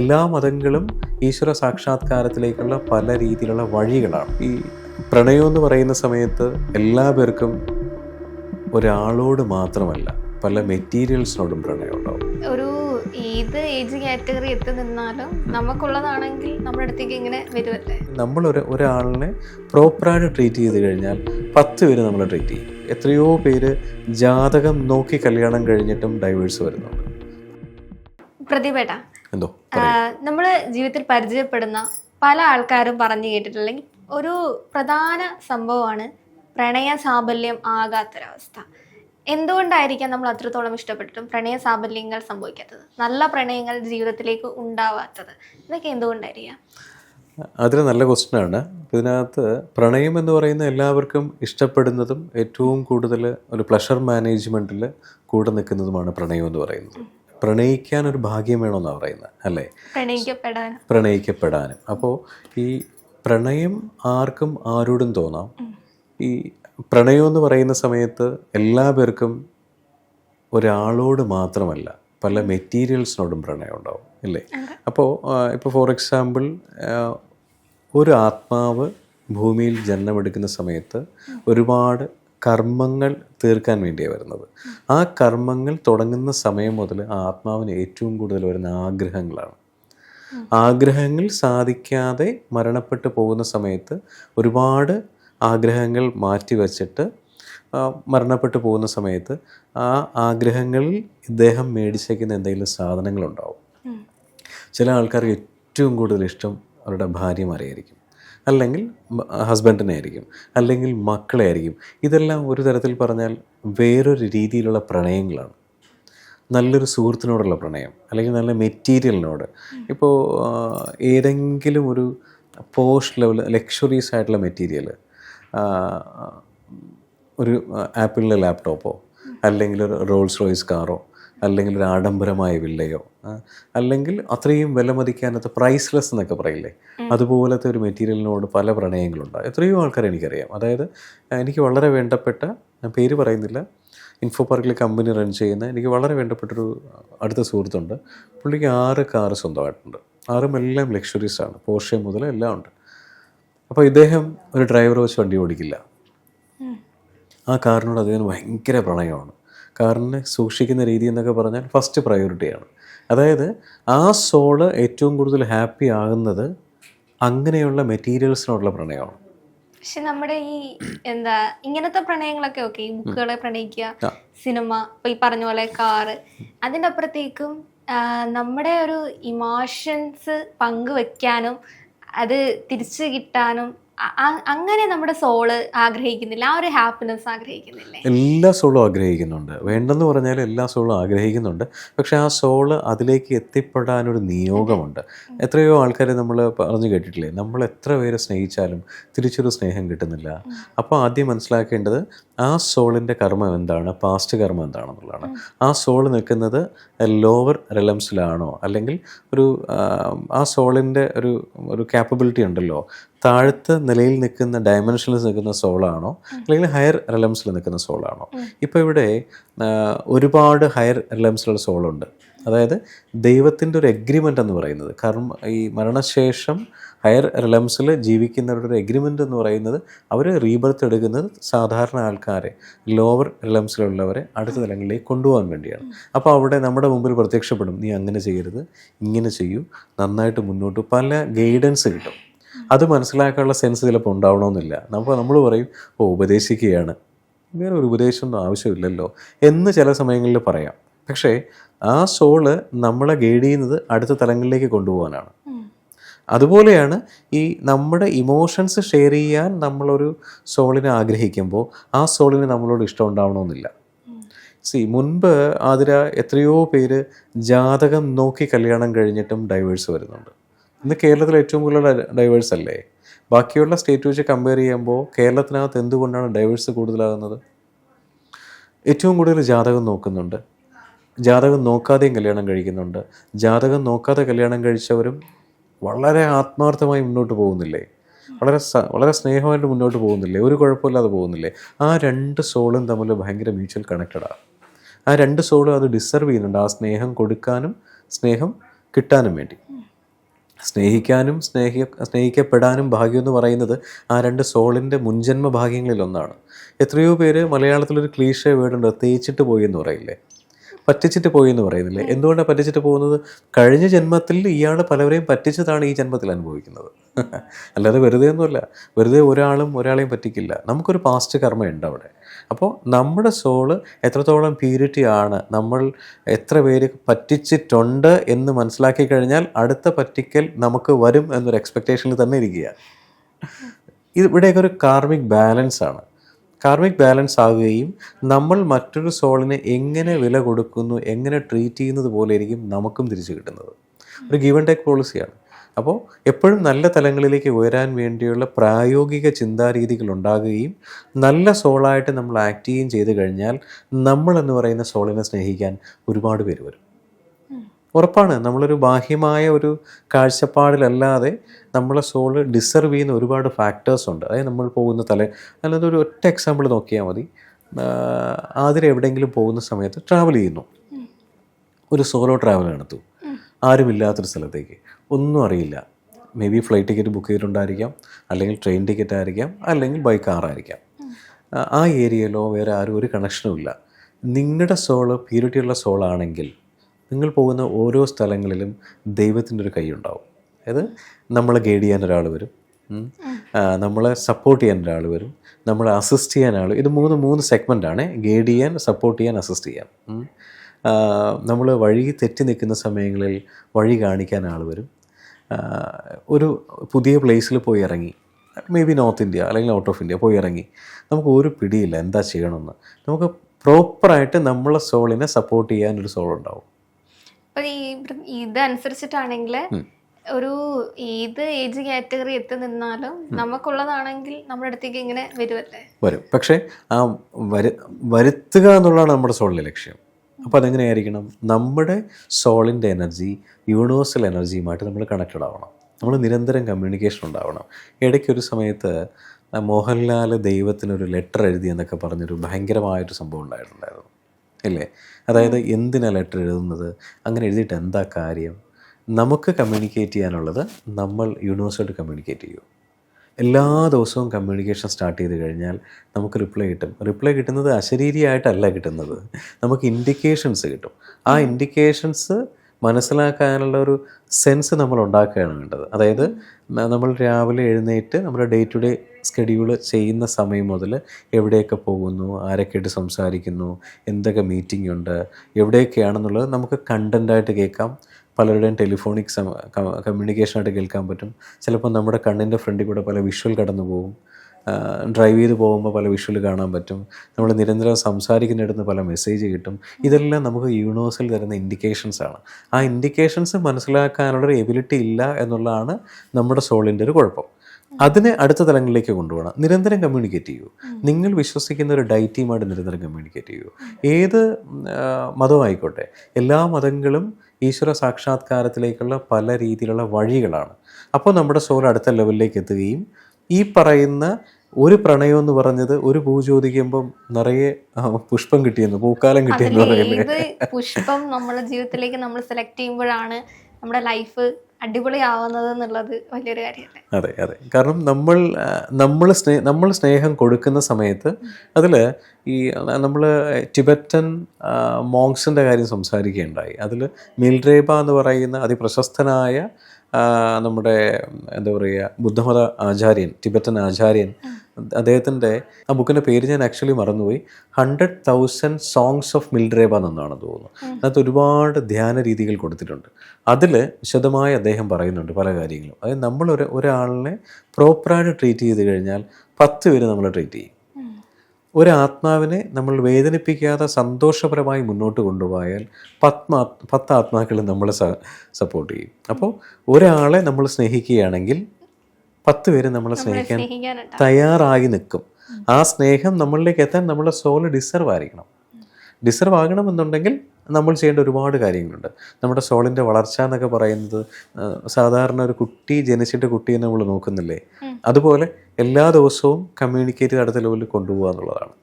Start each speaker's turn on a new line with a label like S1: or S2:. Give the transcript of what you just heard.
S1: എല്ലാ മതങ്ങളും ഈശ്വര സാക്ഷാത്കാരത്തിലേക്കുള്ള പല രീതിയിലുള്ള വഴികളാണ്. ഈ പ്രണയം എന്ന് പറയുന്ന സമയത്ത് എല്ലാ പേർക്കും ഒരാളോട് മാത്രമല്ല പല മെറ്റീരിയൽസിനോടും പ്രണയം ഉണ്ടാവും.
S2: ഒരു ഏത് ഏജ് കാറ്റഗറി എത്തി നിന്നാലും നമുക്കുള്ളതാണെങ്കിൽ നമ്മുടെ അടുത്തേക്ക് ഇങ്ങനെ വരുമല്ലേ
S1: നമ്മൾ ഒരു ഒരാളിനെ പ്രോപ്പറായിട്ട് ട്രീറ്റ് ചെയ്ത് കഴിഞ്ഞാൽ പത്ത് പേര് നമ്മൾ ട്രീറ്റ് ചെയ്യും. എത്രയോ പേര് ജാതകം നോക്കി കല്യാണം കഴിഞ്ഞിട്ടും ഡൈവേഴ്സ് വരുന്നുണ്ട്.
S2: പ്രതിഭേട്ട
S1: എന്തോ
S2: നമ്മൾ ജീവിതത്തിൽ പരിചയപ്പെടുന്ന പല ആൾക്കാരും പറഞ്ഞു കേട്ടിട്ടുണ്ടെങ്കിൽ ഒരു പ്രധാന സംഭവമാണ് പ്രണയ സാബല്യം ആകാത്തൊരവസ്ഥ. എന്തുകൊണ്ടായിരിക്കാം നമ്മൾ അത്രത്തോളം ഇഷ്ടപ്പെട്ടിട്ടും പ്രണയ സാബല്യങ്ങൾ സംഭവിക്കാത്തത്? നല്ല പ്രണയങ്ങൾ ജീവിതത്തിലേക്ക് ഉണ്ടാവാത്തത്. ഇതൊക്കെ എന്തുകൊണ്ടായിരിക്കാം?
S1: അതൊരു നല്ല ക്വസ്റ്റ്യൻ ആണ്. ഇതിനകത്ത് പ്രണയം എന്ന് പറയുന്ന എല്ലാവർക്കും ഇഷ്ടപ്പെടുന്നതും ഏറ്റവും കൂടുതൽ ഒരു പ്ലഷർ മാനേജ്മെന്റിൽ കൂടെ നിൽക്കുന്നതുമാണ് പ്രണയം എന്ന് പറയുന്നത്. പ്രണയിക്കാൻ ഒരു ഭാഗ്യം വേണമെന്നാണ് പറയുന്നത് അല്ലേ?
S2: പ്രണയിക്കപ്പെടാൻ.
S1: പ്രണയിക്കപ്പെടാനും. അപ്പോൾ ഈ പ്രണയം ആർക്കും ആരോടും തോന്നാം. ഈ പ്രണയം എന്ന് പറയുന്ന സമയത്ത് എല്ലാ പേർക്കും ഒരാളോട് മാത്രമല്ല പല മെറ്റീരിയൽസിനോടും പ്രണയം ഉണ്ടാവും അല്ലേ അപ്പോൾ ഇപ്പോൾ ഫോർ എക്സാമ്പിൾ ഒരു ആത്മാവ് ഭൂമിയിൽ ജന്മമെടുക്കുന്ന സമയത്ത് ഒരുപാട് കർമ്മങ്ങൾ തീർക്കാൻ വേണ്ടിയാണ് വരുന്നത്. ആ കർമ്മങ്ങൾ തുടങ്ങുന്ന സമയം മുതൽ ആ ആത്മാവിന് ഏറ്റവും കൂടുതൽ വരുന്ന ആഗ്രഹങ്ങളാണ്. ആഗ്രഹങ്ങൾ സാധിക്കാതെ മരണപ്പെട്ടു പോകുന്ന സമയത്ത് ഒരുപാട് ആഗ്രഹങ്ങൾ മാറ്റിവെച്ചിട്ട് മരണപ്പെട്ടു പോകുന്ന സമയത്ത് ആ ആഗ്രഹങ്ങളിൽ ഇദ്ദേഹം മേടിച്ചേക്കുന്ന എന്തെങ്കിലും സാധനങ്ങളുണ്ടാവും. ചില ആൾക്കാർക്ക് ഏറ്റവും കൂടുതൽ ഇഷ്ടം അവരുടെ ഭാര്യമാരെയായിരിക്കും അല്ലെങ്കിൽ ഹസ്ബൻഡിനെ ആയിരിക്കും അല്ലെങ്കിൽ മക്കളെ ആയിരിക്കും ഇതെല്ലാം ഒരു തരത്തിൽ പറഞ്ഞാൽ വേറൊരു രീതിയിലുള്ള പ്രണയങ്ങളാണ്. നല്ലൊരു സുഹൃത്തിനോടുള്ള പ്രണയം അല്ലെങ്കിൽ നല്ല മെറ്റീരിയലിനോട്. ഇപ്പോൾ ഏതെങ്കിലും ഒരു പോസ്റ്റ് ലെവൽ ലക്ഷറീസ് ആയിട്ടുള്ള മെറ്റീരിയൽ ഒരു ആപ്പിളിന്റെ ലാപ്ടോപ്പോ അല്ലെങ്കിൽ ഒരു റോൾസ് റോയ്സ് കാറോ അല്ലെങ്കിൽ ഒരു ആഡംബരമായ വില്ലയോ അല്ലെങ്കിൽ അത്രയും വിലമതിക്കാനത്ത് പ്രൈസ്ലെസ് എന്നൊക്കെ പറയില്ലേ? അതുപോലത്തെ ഒരു മെറ്റീരിയലിനോട് പല പ്രണയങ്ങളുണ്ട്. എത്രയോ ആൾക്കാരെ എനിക്കറിയാം. അതായത് എനിക്ക് വളരെ വേണ്ടപ്പെട്ട ഞാൻ പേര് പറയുന്നില്ല ഇൻഫോ പാർക്കിൽ കമ്പനി റൺ ചെയ്യുന്ന എനിക്ക് വളരെ വേണ്ടപ്പെട്ടൊരു അടുത്ത സുഹൃത്തുണ്ട്. പുള്ളിക്ക് ആറ് കാറ് സ്വന്തമായിട്ടുണ്ട്. ആറും എല്ലാം ലക്ഷറീസ് ആണ്. പോർഷ്യ മുതൽ എല്ലാം ഉണ്ട്. അപ്പോൾ ഇദ്ദേഹം ഒരു ഡ്രൈവർ വെച്ച് വണ്ടി ഓടിക്കില്ല. ആ കാറിനോട് അദ്ദേഹം ഭയങ്കര പ്രണയമാണ്. കാറിനെ സൂക്ഷിക്കുന്ന രീതി എന്നൊക്കെ പറഞ്ഞാൽ ഫസ്റ്റ് പ്രയോറിറ്റിയാണ് അതായത് ആ സോൾ ഏറ്റവും കൂടുതൽ ഹാപ്പി ആകുന്നത് അങ്ങനെയുള്ള മെറ്റീരിയൽസിനോടുള്ള പ്രണയമാണ്.
S2: പക്ഷെ നമ്മുടെ ഈ എന്താ ഇങ്ങനത്തെ പ്രണയങ്ങളൊക്കെ ഓക്കെ ഈ ബുക്കുകളെ പ്രണയിക്കുക സിനിമ ഇപ്പൊ ഈ പറഞ്ഞ പോലെ കാറ് അതിന്റെ അപ്പുറത്തേക്കും നമ്മുടെ ഒരു ഇമോഷൻസ് പങ്കുവെക്കാനും അത് തിരിച്ചു കിട്ടാനും അങ്ങനെ നമ്മുടെ സോൾ ആഗ്രഹിക്കുന്നില്ല. ആ ഒരു ഹാപ്പിനെസ് ആഗ്രഹിക്കുന്നില്ല?
S1: എല്ലാ സോളും ആഗ്രഹിക്കുന്നുണ്ട്. വേണ്ടെന്ന് പറഞ്ഞാൽ എല്ലാ സോളും ആഗ്രഹിക്കുന്നുണ്ട്. പക്ഷെ ആ സോൾ അതിലേക്ക് എത്തിപ്പെടാനൊരു നിയോഗമുണ്ട്. എത്രയോ ആൾക്കാരെ നമ്മൾ പറഞ്ഞു കേട്ടിട്ടില്ലേ? നമ്മൾ എത്ര പേരെ സ്നേഹിച്ചാലും തിരിച്ചൊരു സ്നേഹം കിട്ടുന്നില്ല. അപ്പോൾ ആദ്യം മനസ്സിലാക്കേണ്ടത് ആ സോളിന്റെ കർമ്മം എന്താണ്? പാസ്റ്റ് കർമ്മം എന്താണെന്നുള്ളതാണ്. ആ സോൾ നിൽക്കുന്നത് ലോവർ റിലംസിലാണോ അല്ലെങ്കിൽ ഒരു ആ, ആ സോളിന്റെ ഒരു ഒരു ക്യാപ്പബിലിറ്റി ഉണ്ടല്ലോ? താഴത്തെ നിലയിൽ നിൽക്കുന്ന ഡയമെൻഷനിൽ നിൽക്കുന്ന സോളാണോ അല്ലെങ്കിൽ ഹയർ റിലംസിൽ നിൽക്കുന്ന സോളാണോ ഇപ്പോൾ ഇവിടെ ഒരുപാട് ഹയർ റിലംസിലുള്ള സോളുണ്ട് അതായത് ദൈവത്തിന്റെ ഒരു എഗ്രിമെന്റ് എന്ന് പറയുന്നത്. കാരണം ഈ മരണശേഷം ഹയർ റിലംസിൽ ജീവിക്കുന്നവരുടെ ഒരു എഗ്രിമെന്റ് എന്ന് പറയുന്നത് അവർ റീബർത്ത് എടുക്കുന്നത് സാധാരണ ആൾക്കാരെ ലോവർ റിലംസിലുള്ളവരെ അടുത്ത തലങ്ങളിലേക്ക് കൊണ്ടുപോകാൻ വേണ്ടിയാണ്. അപ്പോൾ അവിടെ നമ്മുടെ മുമ്പിൽ പ്രത്യക്ഷപ്പെടും നീ അങ്ങനെ ചെയ്യരുത് ഇങ്ങനെ ചെയ്യൂ നന്നായിട്ട് മുന്നോട്ട് പല ഗൈഡൻസ് കിട്ടും. അത് മനസ്സിലാക്കാനുള്ള സെൻസ് ചിലപ്പോൾ ഉണ്ടാവണമെന്നില്ല. നമ്മൾ നമ്മൾ പറയും ഓ ഉപദേശിക്കുകയാണ്. വേറെ ഒരു ഉപദേശമൊന്നും ആവശ്യമില്ലല്ലോ എന്ന് ചില സമയങ്ങളിൽ പറയാം. പക്ഷേ ആ സോൾ നമ്മളെ ഗൈഡ് ചെയ്യുന്നത് അടുത്ത തലങ്ങളിലേക്ക് കൊണ്ടുപോകാനാണ്. അതുപോലെയാണ് ഈ നമ്മുടെ ഇമോഷൻസ് ഷെയർ ചെയ്യാൻ നമ്മളൊരു സോളിനെ ആഗ്രഹിക്കുമ്പോൾ ആ സോളിന് നമ്മളോട് ഇഷ്ടം ഉണ്ടാവണമെന്നില്ല. സി മുൻപ് ആതിര എത്രയോ പേര് ജാതകം നോക്കി കല്യാണം കഴിഞ്ഞിട്ടും ഡൈവേഴ്സ് വരുന്നുണ്ട്. ഇന്ന് കേരളത്തിൽ ഏറ്റവും കൂടുതൽ ഡൈവേഴ്സ് അല്ലേ? ബാക്കിയുള്ള സ്റ്റേറ്റ് വെച്ച് കമ്പയർ ചെയ്യുമ്പോൾ കേരളത്തിനകത്ത് എന്തുകൊണ്ടാണ് ഡൈവേഴ്സ് കൂടുതലാകുന്നത്? ഏറ്റവും കൂടുതൽ ജാതകം നോക്കുന്നുണ്ട്. ജാതകം നോക്കാതെയും കല്യാണം കഴിക്കുന്നുണ്ട്. ജാതകം നോക്കാതെ കല്യാണം കഴിച്ചവരും വളരെ ആത്മാർത്ഥമായി മുന്നോട്ട് പോകുന്നില്ലേ? വളരെ വളരെ സ്നേഹമായിട്ട് മുന്നോട്ട് പോകുന്നില്ലേ? ഒരു കുഴപ്പമില്ലാതെ പോകുന്നില്ലേ? ആ രണ്ട് സോളും തമ്മിൽ ഭയങ്കര മ്യൂച്വൽ കണക്റ്റഡാണ് ആ. രണ്ട് സോളും അത് ഡിസർവ് ചെയ്യുന്നുണ്ട്. ആ സ്നേഹം കൊടുക്കാനും സ്നേഹം കിട്ടാനും വേണ്ടി. സ്നേഹിക്കാനും സ്നേഹി സ്നേഹിക്കപ്പെടാനും ഭാഗ്യം എന്ന് പറയുന്നത് ആ രണ്ട് സോളിന്റെ മുൻജന്മ ഭാഗ്യങ്ങളിലൊന്നാണ്. എത്രയോ പേര് മലയാളത്തിലൊരു ക്ലീഷ വേർഡുണ്ട് തേച്ചിട്ട് പോയി എന്ന് പറയില്ലേ? പറ്റിച്ചിട്ട് പോയി എന്ന് പറയുന്നില്ലേ? എന്തുകൊണ്ടാണ് പറ്റിച്ചിട്ട് പോകുന്നത്? കഴിഞ്ഞ ജന്മത്തിൽ ഇയാൾ പലവരെയും പറ്റിച്ചതാണ് ഈ ജന്മത്തിൽ അനുഭവിക്കുന്നത്. അല്ലാതെ വെറുതെ ഒന്നുമല്ല വെറുതെ ഒരാളും ഒരാളെയും പറ്റിക്കില്ല. നമുക്കൊരു പാസ്റ്റ് കർമ്മയുണ്ട് അവിടെ. അപ്പോൾ നമ്മുടെ സോൾ എത്രത്തോളം പ്യൂരിറ്റി ആണ് നമ്മൾ എത്ര പേര് പറ്റിച്ചിട്ടുണ്ട് എന്ന് മനസ്സിലാക്കി കഴിഞ്ഞാൽ അടുത്ത പറ്റിക്കൽ നമുക്ക് വരും എന്നൊരു എക്സ്പെക്റ്റേഷനിൽ തന്നെ ഇരിക്കുക ഇത് ഇവിടെയൊക്കെ ഒരു കാർമിക് ബാലൻസ് ആണ്. കാർമിക് ബാലൻസ് ആകുകയും നമ്മൾ മറ്റൊരു സോളിനെ എങ്ങനെ വില കൊടുക്കുന്നു എങ്ങനെ ട്രീറ്റ് ചെയ്യുന്നത് പോലെ ആയിരിക്കും നമുക്കും തിരിച്ചു കിട്ടുന്നത്. ഒരു ഗിവൻ ടേക്ക് പോളിസിയാണ് അപ്പോൾ എപ്പോഴും നല്ല തലങ്ങളിലേക്ക് ഉയരാൻ വേണ്ടിയുള്ള പ്രായോഗിക ചിന്താരീതികൾ ഉണ്ടാകുകയും നല്ല സോളായിട്ട് നമ്മൾ ആക്ട് ചെയ്യുകയും ചെയ്തു കഴിഞ്ഞാൽ നമ്മൾ എന്ന് പറയുന്ന സോളിനെ സ്നേഹിക്കാൻ ഒരുപാട് പേര് വരും. ഉറപ്പാണ്. നമ്മളൊരു ബാഹ്യമായ ഒരു കാഴ്ചപ്പാടിലല്ലാതെ നമ്മളെ സോൾ ഡിസർവ് ചെയ്യുന്ന ഒരുപാട് ഫാക്ടേഴ്സ് ഉണ്ട്. അതായത് നമ്മൾ പോകുന്ന തല അല്ലാതെ ഒരു ഒറ്റ എക്സാമ്പിൾ നോക്കിയാൽ മതി. ആതിരെ എവിടെയെങ്കിലും പോകുന്ന സമയത്ത് ട്രാവൽ ചെയ്യുന്നു. ഒരു സോളോ ട്രാവൽ നടത്തും. ആരുമില്ലാത്തൊരു സ്ഥലത്തേക്ക്. ഒന്നും അറിയില്ല. Maybe flight ticket book ചെയ്തിട്ടുണ്ടായിരിക്കാം. അല്ലെങ്കിൽ ട്രെയിൻ ടിക്കറ്റ് ആയിരിക്കാം. അല്ലെങ്കിൽ ബൈ കാറായിരിക്കാം ആ ഏരിയയിലോ വേറെ ആരും ഒരു കണക്ഷനും ഇല്ല. നിങ്ങളുടെ സോൾ പ്യൂരിറ്റിയുള്ള സോളാണെങ്കിൽ നിങ്ങൾ പോകുന്ന ഓരോ സ്ഥലങ്ങളിലും ദൈവത്തിന്റെ ഒരു കൈയുണ്ടാവും. അതായത് നമ്മളെ ഗൈഡ് ചെയ്യാൻ ഒരാൾ വരും. നമ്മളെ സപ്പോർട്ട് ചെയ്യാൻ ഒരാൾ വരും. നമ്മളെ അസിസ്റ്റ് ചെയ്യാൻ ആൾ ഇത് മൂന്ന് മൂന്ന് സെഗ്മെന്റാണ് ഗൈഡ് ചെയ്യാൻ സപ്പോർട്ട് ചെയ്യാൻ അസിസ്റ്റ് ചെയ്യാൻ. നമ്മൾ വഴി തെറ്റി നിൽക്കുന്ന സമയങ്ങളിൽ വഴി കാണിക്കാൻ ആൾ വരും. ഒരു പുതിയ പ്ലേസിൽ പോയി ഇറങ്ങി. മേ ബി നോർത്ത് ഇന്ത്യ അല്ലെങ്കിൽ ഔട്ട് ഓഫ് ഇന്ത്യ പോയി ഇറങ്ങി. നമുക്ക് ഒരു പിടിയില്ല എന്താ ചെയ്യണമെന്ന്. നമുക്ക് പ്രോപ്പറായിട്ട് നമ്മളെ സോളിനെ സപ്പോർട്ട് ചെയ്യാൻ ഒരു സോൾ ഉണ്ടാവും.
S2: ഇതനുസരിച്ചിട്ടാണെങ്കിൽ ഒരു ഏത് ഏജ് കാറ്റഗറി എത്തി നിന്നാലും നമുക്കുള്ളതാണെങ്കിൽ നമ്മുടെ അടുത്തേക്ക് ഇങ്ങനെ വരുമല്ലേ
S1: വരും. പക്ഷേ ആ വരു വരുത്തുക എന്നുള്ളതാണ് നമ്മുടെ സോളിലെ ലക്ഷ്യം. അപ്പോൾ അതെങ്ങനെയായിരിക്കണം? നമ്മുടെ സോളിന്റെ എനർജി യൂണിവേഴ്സൽ എനർജിയുമായിട്ട് നമ്മൾ കണക്റ്റഡ് ആവണം. നമ്മൾ നിരന്തരം കമ്മ്യൂണിക്കേഷൻ ഉണ്ടാവണം. ഇടയ്ക്കൊരു സമയത്ത് മോഹൻലാൽ ദൈവത്തിനൊരു ലെറ്റർ എഴുതി എന്നൊക്കെ പറഞ്ഞൊരു ഭയങ്കരമായൊരു സംഭവം ഉണ്ടായിട്ടുണ്ടായിരുന്നു. അല്ലേ അതായത് എന്തിനാണ് ലെറ്റർ എഴുതുന്നത്? അങ്ങനെ എഴുതിയിട്ട് എന്താ കാര്യം? നമുക്ക് കമ്മ്യൂണിക്കേറ്റ് ചെയ്യാനുള്ളത് നമ്മൾ യൂണിവേഴ്സായിട്ട് കമ്മ്യൂണിക്കേറ്റ് ചെയ്യൂ. എല്ലാ ദിവസവും കമ്മ്യൂണിക്കേഷൻ സ്റ്റാർട്ട് ചെയ്ത് കഴിഞ്ഞാൽ നമുക്ക് റിപ്ലൈ കിട്ടും. റിപ്ലൈ കിട്ടുന്നത് അശരീരിയായിട്ടല്ല കിട്ടുന്നത്. നമുക്ക് ഇൻഡിക്കേഷൻസ് കിട്ടും. ആ ഇൻഡിക്കേഷൻസ് മനസ്സിലാക്കാനുള്ള ഒരു സെൻസ് നമ്മൾ ഉണ്ടാക്കുകയാണ് വേണ്ടത്. അതായത് നമ്മൾ രാവിലെ എഴുന്നേറ്റ് നമ്മുടെ ഡേ ടു ഡേ സ്കെഡ്യൂൾ ചെയ്യുന്ന സമയം മുതൽ എവിടെയൊക്കെ പോകുന്നു ആരൊക്കെയായിട്ട് സംസാരിക്കുന്നു എന്തൊക്കെ മീറ്റിംഗ് ഉണ്ട് എവിടെയൊക്കെയാണെന്നുള്ളത് നമുക്ക് കണ്ടന്റായിട്ട് കേൾക്കാം. പലരുടെയും ടെലിഫോണിക് കമ്മ്യൂണിക്കേഷനായിട്ട് കേൾക്കാൻ പറ്റും. ചിലപ്പോൾ നമ്മുടെ കണ്ണിന്റെ ഫ്രണ്ടിൽ കൂടെ പല വിഷ്വൽ കടന്നു പോകും. ഡ്രൈവ് ചെയ്ത് പോകുമ്പോൾ പല വിഷ്വൽ കാണാൻ പറ്റും. നമ്മൾ നിരന്തരം സംസാരിക്കുന്നിടത്ത് പല മെസ്സേജ് കിട്ടും. ഇതെല്ലാം നമുക്ക് യൂണിവേഴ്സൽ തരുന്ന ഇൻഡിക്കേഷൻസ് ആണ്. ആ ഇൻഡിക്കേഷൻസ് മനസ്സിലാക്കാനുള്ളൊരു എബിലിറ്റി ഇല്ല എന്നുള്ളതാണ് നമ്മുടെ സോളിന്റെ ഒരു കുഴപ്പം. അതിനെ അടുത്ത തലങ്ങളിലേക്ക് കൊണ്ടുപോകണം. നിരന്തരം കമ്മ്യൂണിക്കേറ്റ് ചെയ്യൂ. നിങ്ങൾ വിശ്വസിക്കുന്ന ഒരു ഡൈറ്റിയുമായിട്ട് നിരന്തരം കമ്മ്യൂണിക്കേറ്റ് ചെയ്യൂ. ഏത് മതമായിക്കോട്ടെ. എല്ലാ മതങ്ങളും ഈശ്വര സാക്ഷാത്കാരത്തിലേക്കുള്ള പല രീതിയിലുള്ള വഴികളാണ്. അപ്പോൾ നമ്മുടെ സോൾ അടുത്ത ലെവലിലേക്ക് എത്തുകയും ഈ പറയുന്ന ഒരു പ്രണയം എന്ന് പറഞ്ഞത് ഒരു പൂ ചോദിക്കുമ്പം നിറയെ പുഷ്പം കിട്ടിയെന്ന് പൂക്കാലം കിട്ടിയെന്ന്
S2: പറയുന്നത്. പുഷ്പം നമ്മുടെ ജീവിതത്തിലേക്ക് നമ്മൾ സെലക്ട് ചെയ്യുമ്പോഴാണ് നമ്മുടെ ലൈഫ് അടിപൊളിയാവുന്നത് എന്നുള്ളത് വലിയൊരു കാര്യമല്ലേ?
S1: അതെ അതെ. കാരണം നമ്മൾ നമ്മൾ സ്നേഹ നമ്മൾ സ്നേഹം കൊടുക്കുന്ന സമയത്ത് അതിൽ ഈ നമ്മൾ ടിബറ്റൻ മോങ്സിന്റെ കാര്യം സംസാരിക്കുകയുണ്ടായി. അതിൽ മിൽറേബ എന്ന് പറയുന്ന അതിപ്രശസ്തനായ നമ്മുടെ എന്താ പറയുക ബുദ്ധമത ആചാര്യൻ ടിബറ്റൻ ആചാര്യൻ അദ്ദേഹത്തിന്റെ ആ ബുക്കിന്റെ പേര് ഞാൻ ആക്ച്വലി മറന്നുപോയി. ഹൺഡ്രഡ് തൗസൻഡ് സോങ്സ് ഓഫ് മിൽഡ്രേബ എന്നാണ് തോന്നുന്നു. അതിനകത്ത് ഒരുപാട് ധ്യാന രീതികൾ കൊടുത്തിട്ടുണ്ട്. അതിൽ വിശദമായി അദ്ദേഹം പറയുന്നുണ്ട് പല കാര്യങ്ങളും. അതായത് നമ്മൾ ഒരു ഒരാളിനെ പ്രോപ്പറായിട്ട് ട്രീറ്റ് ചെയ്ത് കഴിഞ്ഞാൽ പത്ത് പേര് നമ്മൾ ട്രീറ്റ് ചെയ്യും. ഒരു ആത്മാവിനെ നമ്മൾ വേദനിപ്പിക്കാതെ സന്തോഷപരമായി മുന്നോട്ട് കൊണ്ടുപോയാൽ പത്മാ പത്ത് ആത്മാക്കൾ നമ്മളെ സപ്പോർട്ട് ചെയ്യും. അപ്പോൾ ഒരാളെ നമ്മൾ സ്നേഹിക്കുകയാണെങ്കിൽ പത്ത് പേര് നമ്മളെ സ്നേഹിക്കാൻ തയ്യാറായി നിൽക്കും. ആ സ്നേഹം നമ്മളിലേക്ക് എത്താൻ നമ്മളെ സോൾ ഡിസർവ് ആയിരിക്കണം. ഡിസർവ് ആകണമെന്നുണ്ടെങ്കിൽ നമ്മൾ ചെയ്യേണ്ട ഒരുപാട് കാര്യങ്ങളുണ്ട്. നമ്മുടെ സോളിന്റെ വളർച്ച എന്നൊക്കെ പറയുന്നത് സാധാരണ ഒരു കുട്ടി ജനിച്ചിട്ട് കുട്ടിയെ നമ്മൾ നോക്കുന്നില്ലേ? അതുപോലെ എല്ലാ ദിവസവും കമ്മ്യൂണിക്കേറ്റ് അടുത്ത ലെവലിൽ കൊണ്ടുപോകുക എന്നുള്ളതാണ്.